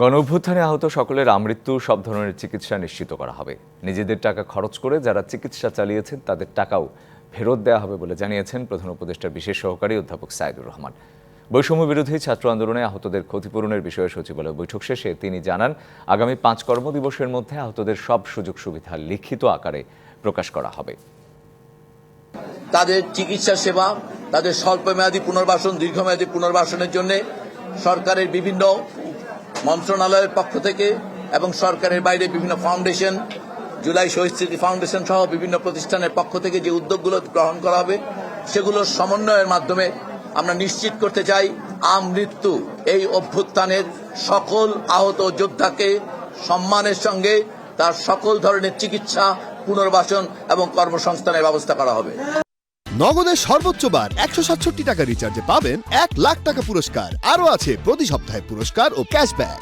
গণ অভ্যুত্থানে আহত সকলের আমৃত্যু সব ধরনের চিকিৎসা নিশ্চিত করা হবে। নিজেদের টাকা খরচ করে যারা চিকিৎসা চালিয়েছেন, তাদের টাকাও ফেরত দেওয়া হবে বলে জানিয়েছেন প্রধান উপদেষ্টার বিশেষ সহকারী অধ্যাপক সাইদুর রহমান। বৈষম্য বিরোধী ছাত্র আন্দোলনে আহতদের ক্ষতিপূরণের বিষয়ে সচিবালয় বৈঠক শেষে তিনি জানান, আগামী পাঁচ কর্মদিবসের মধ্যে আহতদের সব সুযোগ সুবিধা লিখিত আকারে প্রকাশ করা হবে। তাদের চিকিৎসা সেবা, তাদের স্বল্পমেয়াদী পুনর্বাসন, দীর্ঘমেয়াদী পুনর্বাসনের জন্য সরকারের বিভিন্ন মন্ত্রণালয়ের পক্ষ থেকে এবং সরকারের বাইরে বিভিন্ন ফাউন্ডেশন, জুলাই শহীদ স্মৃতি ফাউন্ডেশন সহ বিভিন্ন প্রতিষ্ঠানের পক্ষ থেকে যে উদ্যোগগুলো গ্রহণ করা হবে সেগুলোর সমন্বয়ের মাধ্যমে আমরা নিশ্চিত করতে চাই আমৃত্যু এই অভ্যুত্থানের সকল আহত যোদ্ধাকে সম্মানের সঙ্গে তার সকল ধরনের চিকিৎসা, পুনর্বাসন এবং কর্মসংস্থানের ব্যবস্থা করা হবে। নগদের সর্বোচ্চ বার একশো সাতষট্টি টাকা রিচার্জে পাবেন এক লাখ টাকা পুরস্কার। আরও আছে প্রতি সপ্তাহে পুরস্কার ও ক্যাশব্যাক